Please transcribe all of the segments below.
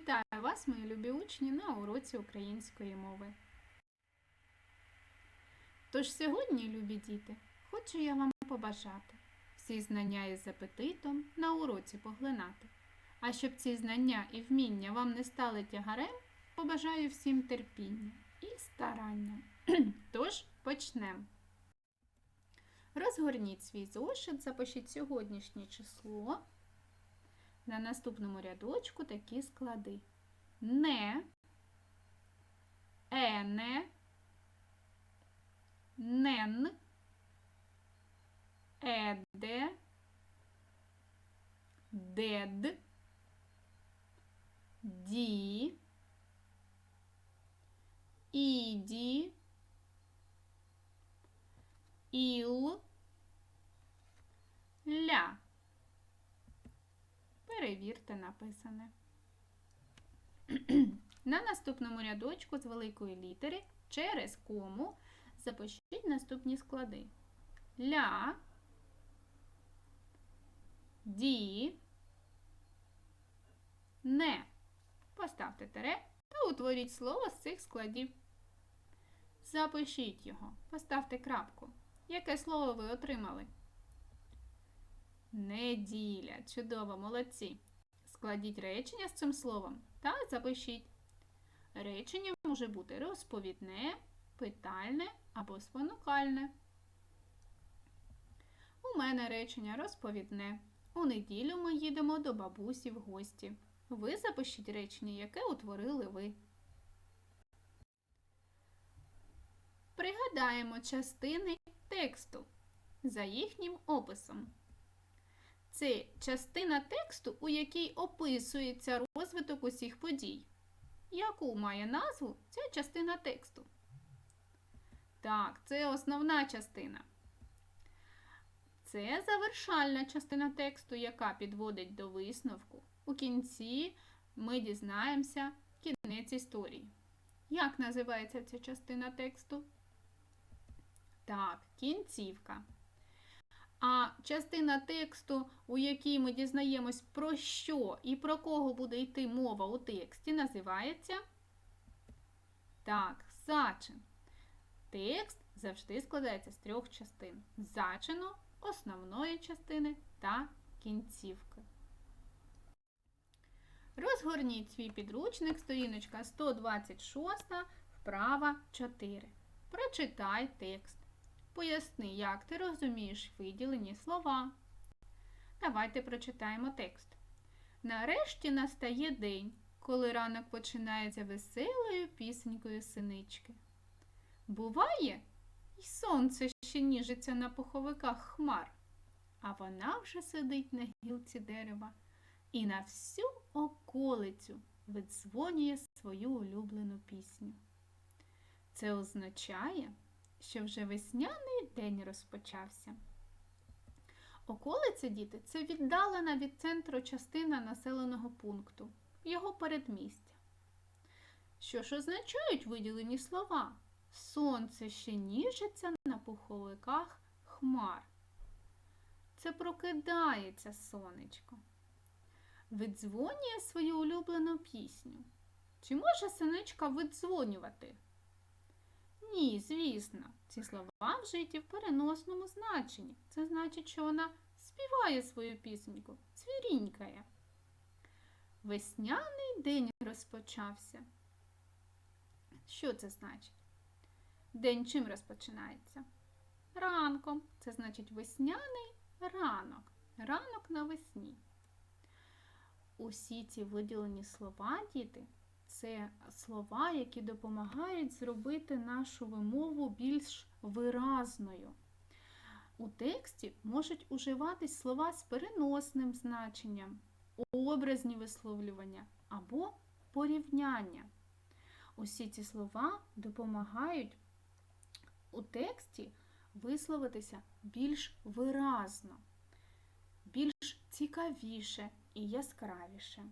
Вітаю вас, мої любі учні, на уроці української мови. Тож сьогодні, любі діти, хочу я вам побажати всі знання із апетитом на уроці поглинати. А щоб ці знання і вміння вам не стали тягарем, побажаю всім терпіння і старання. Тож почнемо. Розгорніть свій зошит, запишіть сьогоднішнє число. На наступному рядочку такі склади. Не, ене, нен, еде, дед, ді, іді, іл, ля. Перевірте написане. На наступному рядочку з великої літери через кому запишіть наступні склади. Ля, ді, не. Поставте тере та утворіть слово з цих складів. Запишіть його. Поставте крапку. Яке слово ви отримали? Неділя. Чудово, молодці. Складіть речення з цим словом та запишіть. Речення може бути розповідне, питальне або спонукальне. У мене речення розповідне. У неділю ми їдемо до бабусі в гості. Ви запишіть речення, яке утворили ви. Пригадаємо частини тексту за їхнім описом. Це частина тексту, у якій описується розвиток усіх подій. Яку має назву ця частина тексту? Так, це основна частина. Це завершальна частина тексту, яка підводить до висновку. У кінці ми дізнаємося кінець історії. Як називається ця частина тексту? Так, кінцівка. А частина тексту, у якій ми дізнаємось про що і про кого буде йти мова у тексті, називається так, зачин. Текст завжди складається з трьох частин: зачину, основної частини та кінцівки. Розгорніть свій підручник, сторіночка 126, вправа 4. Прочитай текст. Поясни, як ти розумієш виділені слова. Давайте прочитаємо текст. Нарешті настає день, коли ранок починається веселою пісенькою синички. Буває, і сонце ще ніжиться на пуховиках хмар, а вона вже сидить на гілці дерева і на всю околицю видзвонює свою улюблену пісню. Це означає, що вже весняний день розпочався. Околиця, діти, це віддалена від центру частина населеного пункту, його передмістя. Що ж означають виділені слова? Сонце ще ніжиться на пуховиках хмар. Це прокидається сонечко. Видзвонює свою улюблену пісню. Чи може синичка видзвонювати? Ні, звісно, ці слова вжиті в переносному значенні. Це значить, що вона співає свою пісеньку, цвірінькає. Весняний день розпочався. Що це значить? День чим розпочинається? Ранком. Це значить весняний ранок. Ранок навесні. Усі ці виділені слова, діти, це слова, які допомагають зробити нашу вимову більш виразною. У тексті можуть уживатись слова з переносним значенням, образні висловлювання або порівняння. Усі ці слова допомагають у тексті висловитися більш виразно, більш цікавіше і яскравіше.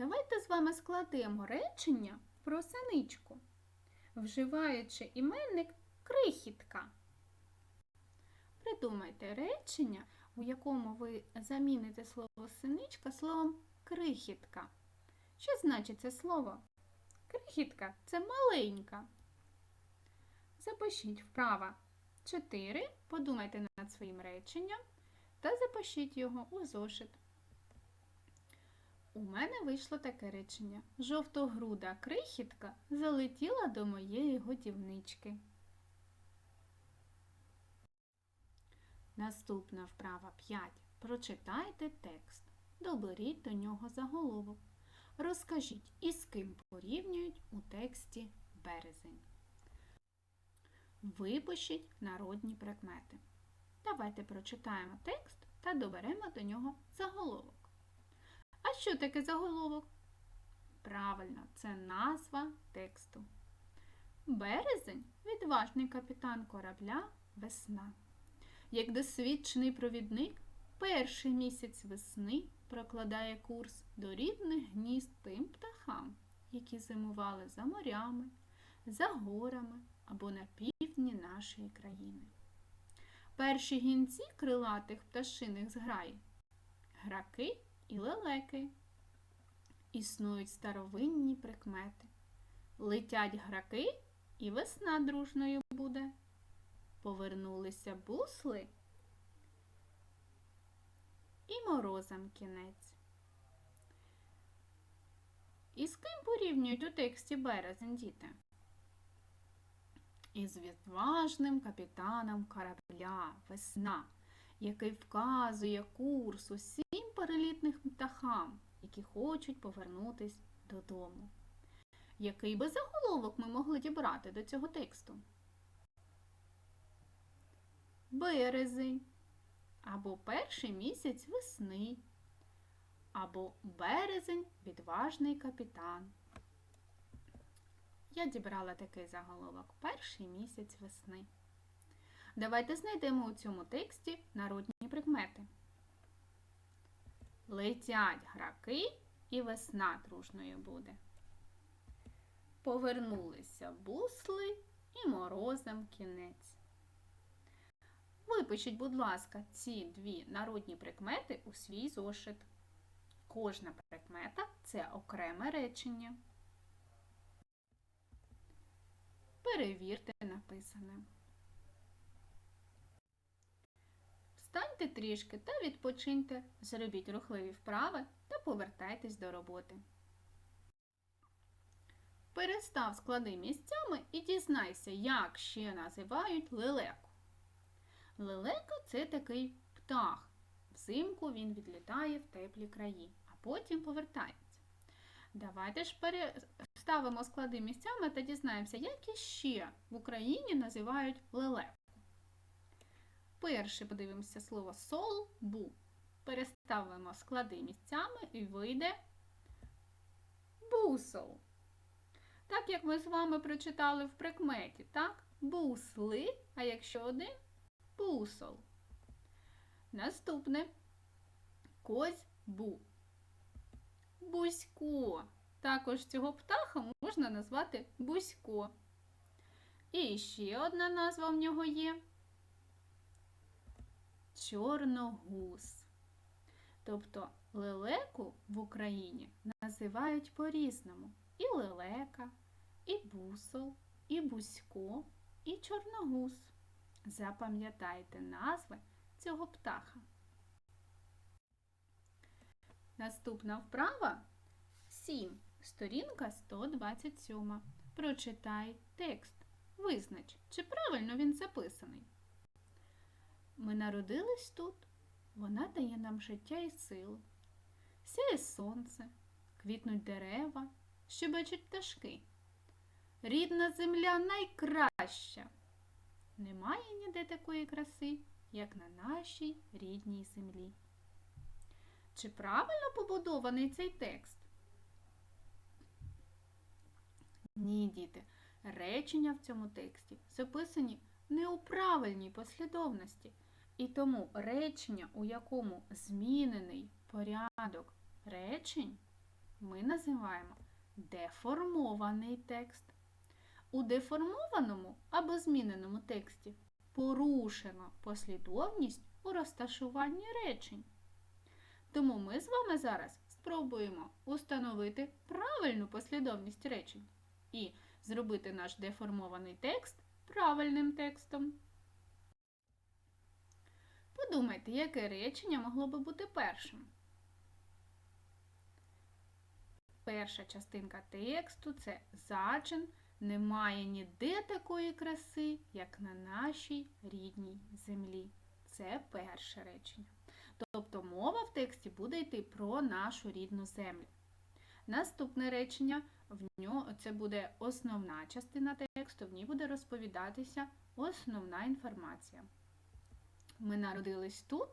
Давайте з вами складемо речення про синичку, вживаючи іменник крихітка. Придумайте речення, у якому ви заміните слово синичка словом крихітка. Що значить це слово? Крихітка це маленька. Запишіть вправо 4, подумайте над своїм реченням та запишіть його у зошит. У мене вийшло таке речення. Жовтогруда крихітка залетіла до моєї годівнички. Наступна вправа 5. Прочитайте текст. Доберіть до нього заголовок. Розкажіть, із ким порівнюють у тексті березень. Випишіть народні прикмети. Давайте прочитаємо текст та доберемо до нього заголовок. А що таке заголовок? Правильно, це назва тексту. Березень відважний капітан корабля весна. Як досвідчений провідник, перший місяць весни прокладає курс до рідних гнізд тим птахам, які зимували за морями, за горами або на півдні нашої країни. Перші гінці крилатих пташиних зграй граки і лелеки. Існують старовинні прикмети. Летять граки, і весна дружною буде. Повернулися бусли і морозам кінець. І з ким порівнюють у тексті березень діти? Із відважним капітаном корабля весна, який вказує курс усім перелітних птахам, які хочуть повернутись додому. Який би заголовок ми могли дібрати до цього тексту? Березень, або перший місяць весни, або березень відважний капітан. Я дібрала такий заголовок перший місяць весни. Давайте знайдемо у цьому тексті народні прикмети. Летять граки і весна дружною буде. Повернулися бусли і морозом кінець. Випишіть, будь ласка, ці дві народні прикмети у свій зошит. Кожна прикмета це окреме речення. Перевірте написане. Встаньте трішки та відпочиньте, зробіть рухливі вправи та повертайтесь до роботи. Перестав склади місцями і дізнайся, як ще називають лелеку. Лелека це такий птах. Взимку він відлітає в теплі краї, а потім повертається. Давайте ж переставимо склади місцями та дізнаємося, як іще в Україні називають лелеку. Перше подивимося слово сол-бу. Переставимо склади місцями і вийде бусол. Так як ми з вами прочитали в прикметі, так? Бусли, а якщо один бусол. Наступне козьбу. Бусько. Також цього птаха можна назвати Бусько. І ще одна назва в нього є чорногуз. Тобто лелеку в Україні називають по-різному. І лелека, і бусол, і бусько, і чорногуз. Запам'ятайте назви цього птаха. Наступна вправа 7. Сторінка 127. Прочитай текст. Визнач, чи правильно він записаний. Ми народились тут. Вона дає нам життя і силу. Сяє сонце, квітнуть дерева, щебечуть пташки. Рідна земля найкраща. Немає ніде такої краси, як на нашій рідній землі. Чи правильно побудований цей текст? Ні, діти, речення в цьому тексті записані не у правильній послідовності. І тому речення, у якому змінений порядок речень, ми називаємо деформований текст. У деформованому або зміненому тексті порушено послідовність у розташуванні речень. Тому ми з вами зараз спробуємо установити правильну послідовність речень і зробити наш деформований текст правильним текстом. Подумайте, яке речення могло би бути першим. Перша частинка тексту це зачин. Немає ніде такої краси, як на нашій рідній землі. Це перше речення. Тобто мова в тексті буде йти про нашу рідну землю. Наступне речення в нього це буде основна частина тексту, в ній буде розповідатися основна інформація. Ми народились тут,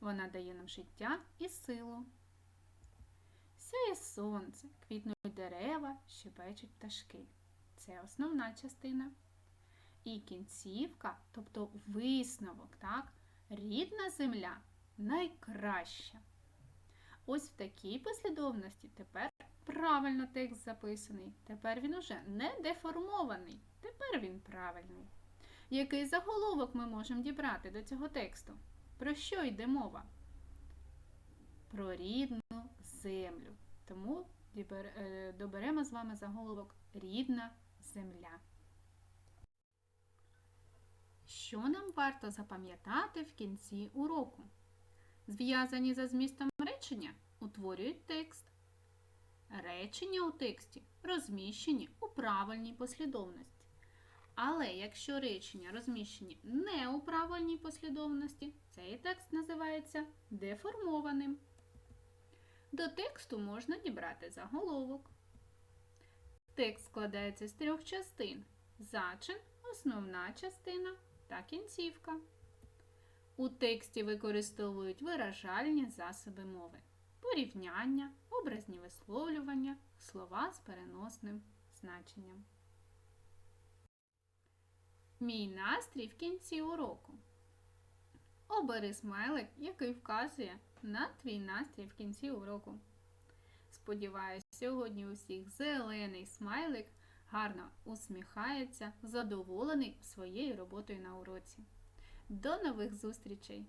вона дає нам життя і силу. Сяє сонце, квітнуть дерева, щебечуть пташки. Це основна частина. І кінцівка, тобто висновок, так? рідна земля найкраща. Ось в такій послідовності тепер правильно текст записаний. Тепер він уже не деформований. Тепер він правильний. Який заголовок ми можемо дібрати до цього тексту? Про що йде мова? Про рідну землю. Тому е, доберемо з вами заголовок Рідна земля. Що нам варто запам'ятати в кінці уроку? Зв'язані за змістом речення утворюють текст. Речення у тексті розміщені у правильній послідовності. Але якщо речення розміщені не у правильній послідовності, цей текст називається деформованим. До тексту можна дібрати заголовок. Текст складається з трьох частин: зачин, основна частина та кінцівка. У тексті використовують виражальні засоби мови, порівняння, образні висловлювання, слова з переносним значенням. Мій настрій в кінці уроку. Обери смайлик, який вказує на твій настрій в кінці уроку. Сподіваюсь, сьогодні усіх зелений смайлик гарно усміхається, задоволений своєю роботою на уроці. До нових зустрічей!